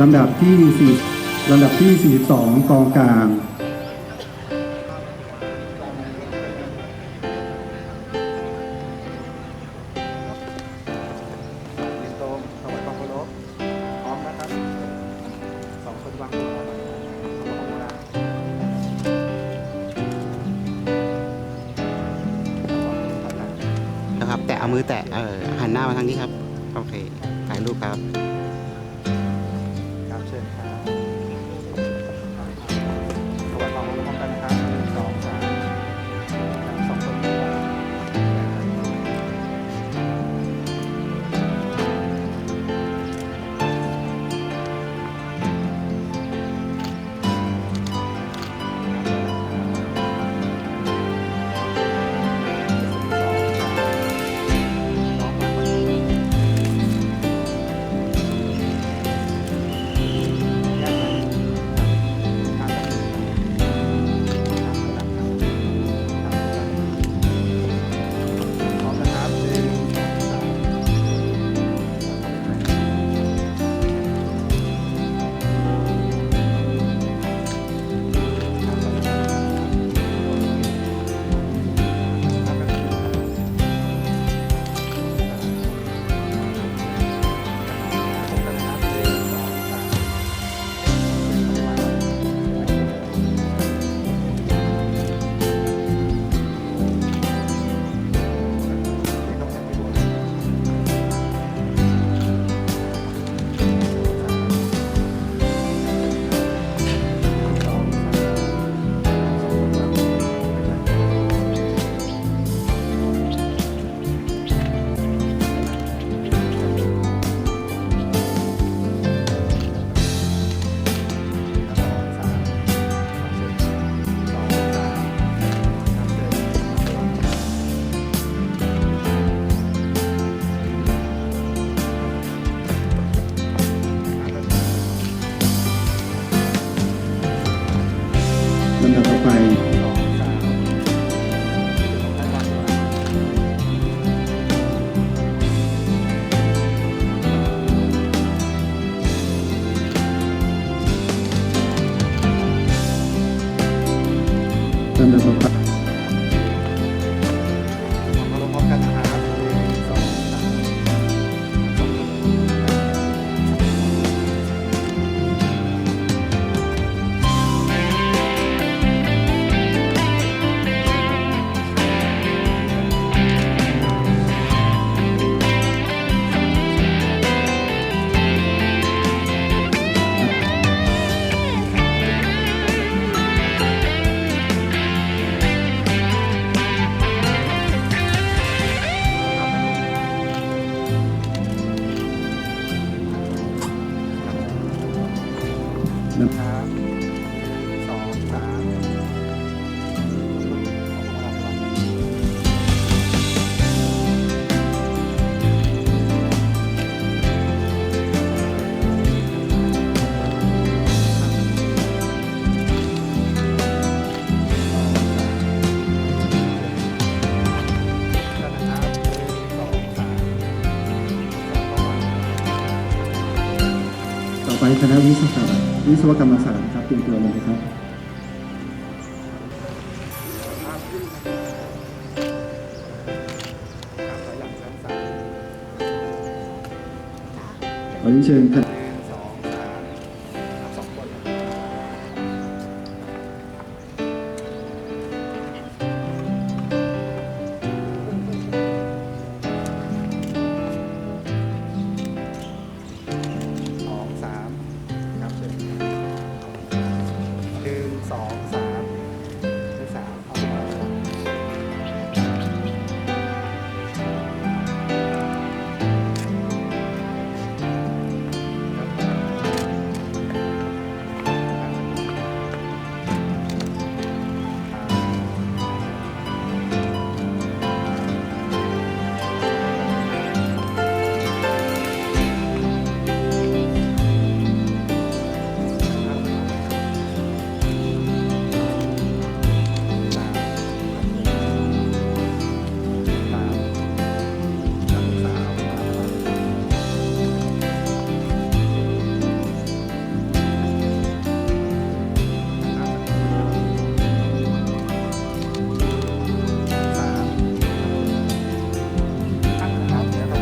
ลำดับที่ 4 ลำดับที่ 42 กองกลางนะครับ แต่เอามือแตะเออหันหน้ามาทางนี้ครับ โอเคถ่ายรูปครับ Ganda to. ะวิศวกรรมวิศวกรรมศาสตร์ครับเตรียมตัวเลยนะครับขอเรียนเชิญครับ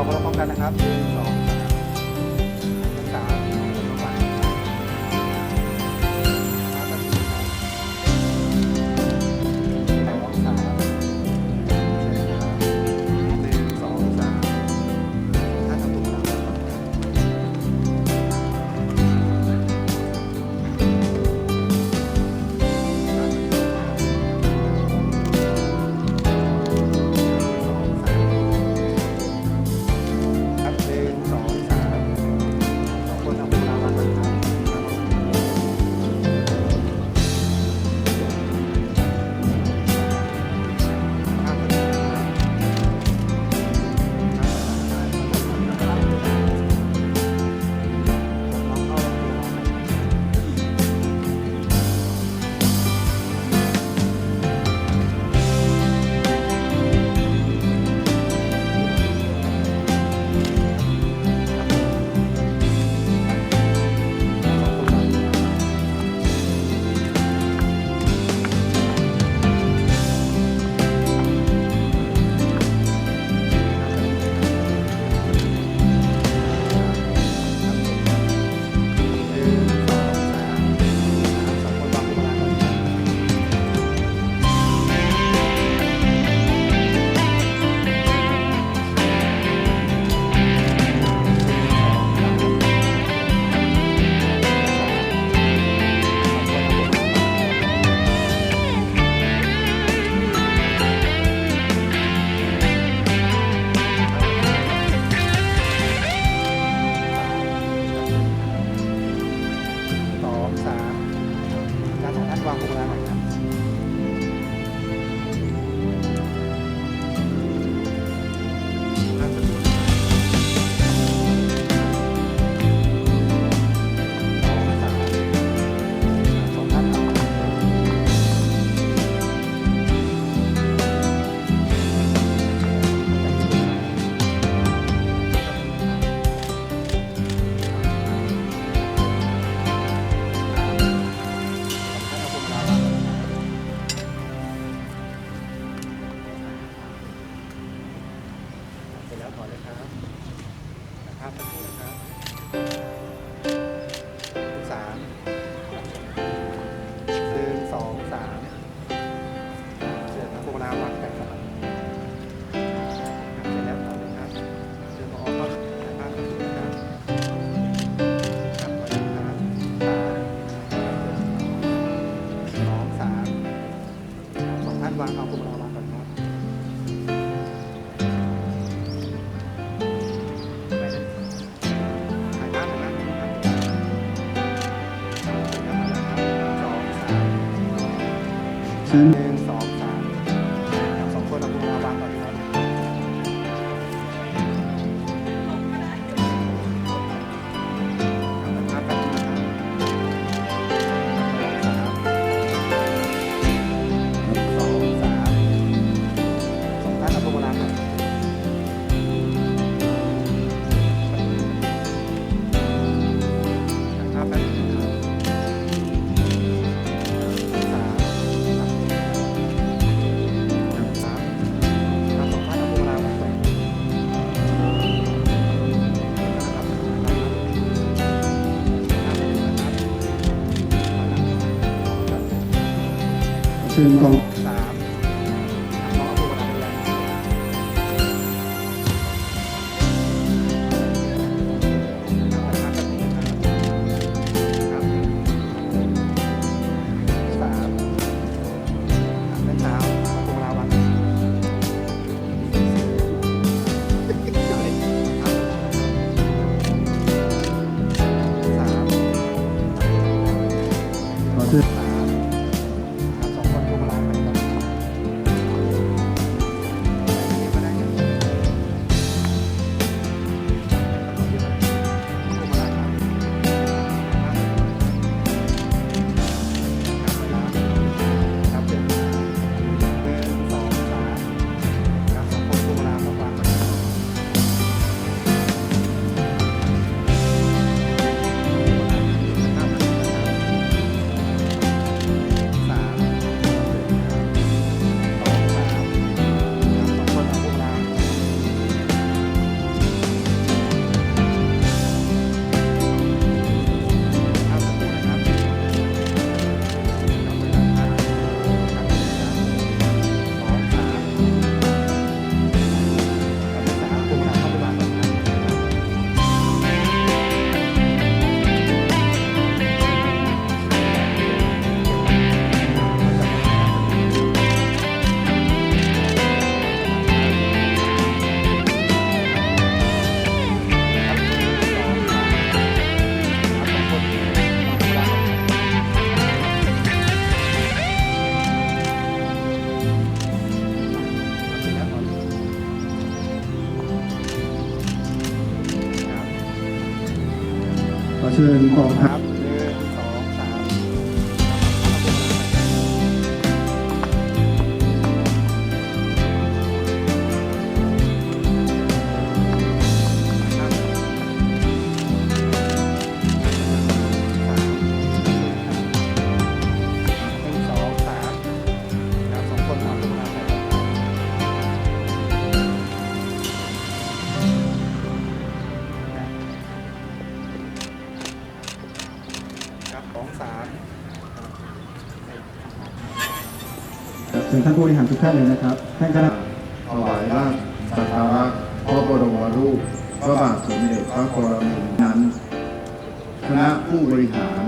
เราพร้อมกันนะครับ Jackson. ของสามน้องตัวนั้นเลยสามเมื่อเช้าพวกเราวันสามขอเชิ ชิญกองทัพานผู้บริหารทุกท่านเลยนะครับท่านคณะถวายราชสักการะพระบรมรูปพระบาทสมเด็จพระกรมินทรนั้น คณะผู้บริหาร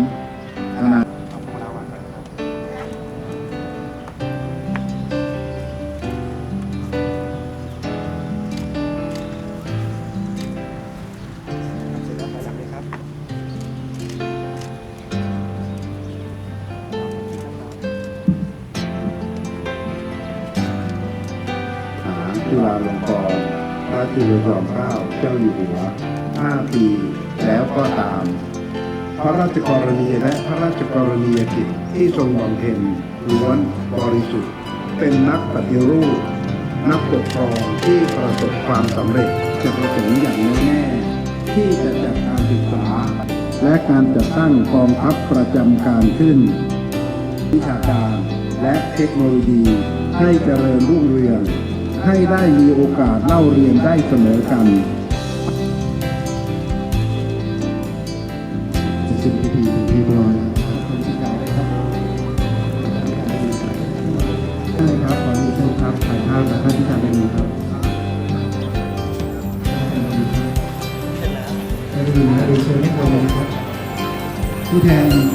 ระจุลจอมเกล้าเจ้าอยู่หัว 5 ปีแล้วก็ตาม พระราชกรณียและพระราชกรณียกิจที่ทรงบำเพ็ญล้วนบริสุทธิ์ เป็นนักปฏิรูป นักปกครองที่ประสบความสำเร็จจะประสงค์อย่างแน่แน่ที่จะจัดการศึกษา และการจัดตั้งกองทัพประจำการขึ้น วิชาการและเทคโนโลยีให้เจริญรุ่งเรือง ให้ได้มีโอกาสเล่าเรียนได้เสมอกัน จะสิ้นพิธีเป็นที่รียบร้อยแล้วขอบคุณที่กล่าวเลยครับใช่ครับขอมีเชิญครับถ่ายภาพกับท่านที่ทำเป็นครับไม่ได้ยินะเรียนเชิญทุกคนเลยนะครับผู้แทน